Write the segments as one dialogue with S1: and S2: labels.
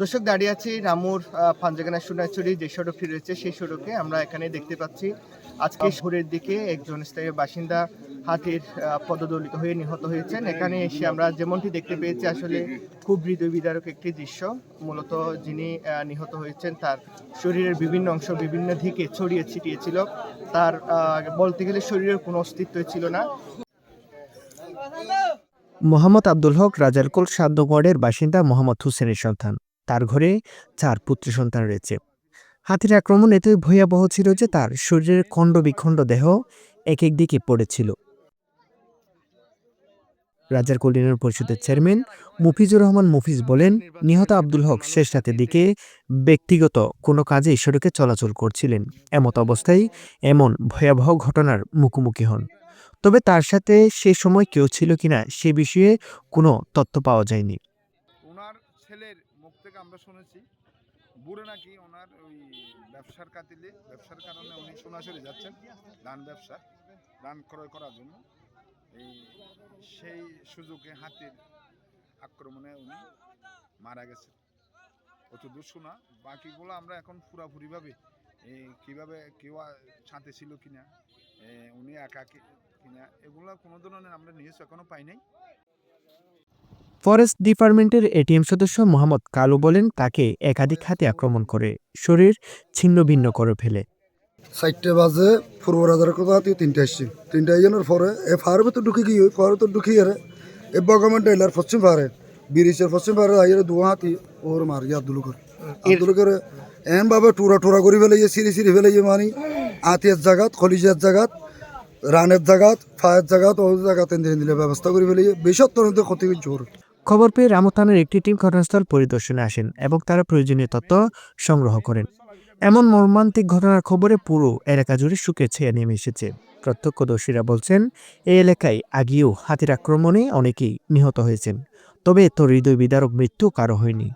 S1: দর্শক, দাঁড়িয়ে আছি রামুর পাঞ্জাগানা সোনাচুরি যে সড়কটি রয়েছে, সেই সড়কে আমরা এখানে দেখতে পাচ্ছি আজকে ভোরের দিকে একজন স্থায়ী বাসিন্দা হাতির পদদলিত হয়ে নিহত হয়েছেন। এখানে এসে আমরা যেমনটি দেখতে পেয়েছি, আসলে খুব হৃদয় বিদারক একটি দৃশ্য। মূলত যিনি নিহত হয়েছেন, তার শরীরের বিভিন্ন অংশ বিভিন্ন দিকে ছড়িয়ে ছিটিয়ে ছিল। তার বলতে গেলে শরীরের কোনো অস্তিত্বই ছিল না। মোহাম্মদ আব্দুল হক, রাজারকুল সাদ্যগড়ের বাসিন্দা মোহাম্মদ হোসেনের সন্তান। তার ঘরে চার পুত্র সন্তান রয়েছে। হাতির আক্রমণ এতই ভয়াবহ ছিল যে তার শরীরের খণ্ড বিখণ্ড দেহ এক এক দিকে পড়েছিল। রাজার কল্যাণ পরিষদের চেয়ারম্যান মুফিজুর রহমান মুফিজ বলেন, নিহত আব্দুল হক শেষ রাতের দিকে ব্যক্তিগত কোনো কাজে সড়কে চলাচল করছিলেন। এমত অবস্থায় এমন ভয়াবহ ঘটনার মুখোমুখি হন। তবে তার সাথে সে সময় কেউ ছিল কিনা সে বিষয়ে কোনো তথ্য পাওয়া যায়নি।
S2: আমরা শুনেছি, বুড়ো নাকি ওনার ওই ব্যবসার কাতিলে ব্যবসার কারণে উনি সোনাশরে যাচ্ছেন, ধান ব্যবসা, ধান ক্রয় করার জন্য। এই সেই সুযোগে হাতির আক্রমণে উনি মারা গেছেন। অতদূর শোনা বাকিগুলো আমরা এখন পুরাপুরিভাবে এই কীভাবে কেউ সাথে ছিল কিনা উনি একা কিনা, এগুলো কোনো ধরনের আমরা নিউজ এখনও পাই নাই।
S1: ফরেস্ট ডিপার্টমেন্টের এটিএম সদস্য মোহাম্মদ কালু বলেন তাকে একাধিক হাতে আক্রমণ করে শরীর ছিন্ন ভিন্ন করে ফেলে।
S3: চারটে বাজে পূর্ব রাজার কথা হাতি তিনটে আসছি তিনটে আইজনের পরে এ ফায়ার ভিতর ঢুকে গিয়ে ফায়ার ভিতর ঢুকি আরে এ বগমেন্ট এলার পশ্চিম ফায়ারে ব্রিজের পশ্চিম ফায়ারে আইয়ারে দুয়া হাতি ওর মারি আব্দুল করে। আব্দুল করে এন ভাবে টুরা টুরা করে ফেলে সিঁড়ি সিঁড়ি ফেলে মানি। আতির জাগাত খলিজের জাগাত রানের জাগাত ফায়ার জাগাত ও জাগাত এনে দিলে ব্যবস্থা করে ফেলে বেশি অত্যন্ত ক্ষতি জোর।
S1: খবর পেয়ে রামু থানার একটি টিম ঘটনাস্থল পরিদর্শনে আসেন এবং তারা প্রয়োজনীয় তথ্য সংগ্রহ করেন। এমন মর্মান্তিক ঘটনার খবরে পুরো এলাকা জুড়ে সুখে ছেয়ে নেমে এসেছে। প্রত্যক্ষদর্শীরা বলছেন, এই এলাকায় আগেও হাতির আক্রমণে অনেকেই নিহত হয়েছেন, তবে এত হৃদয় বিদারক মৃত্যু কারও হয়নি।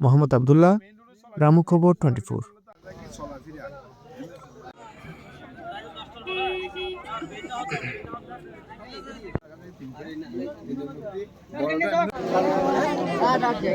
S1: মোহাম্মদ আবদুল্লাহ, রামু খবর, টোয়েন্টি ফোর।
S2: চলাফিরে আগে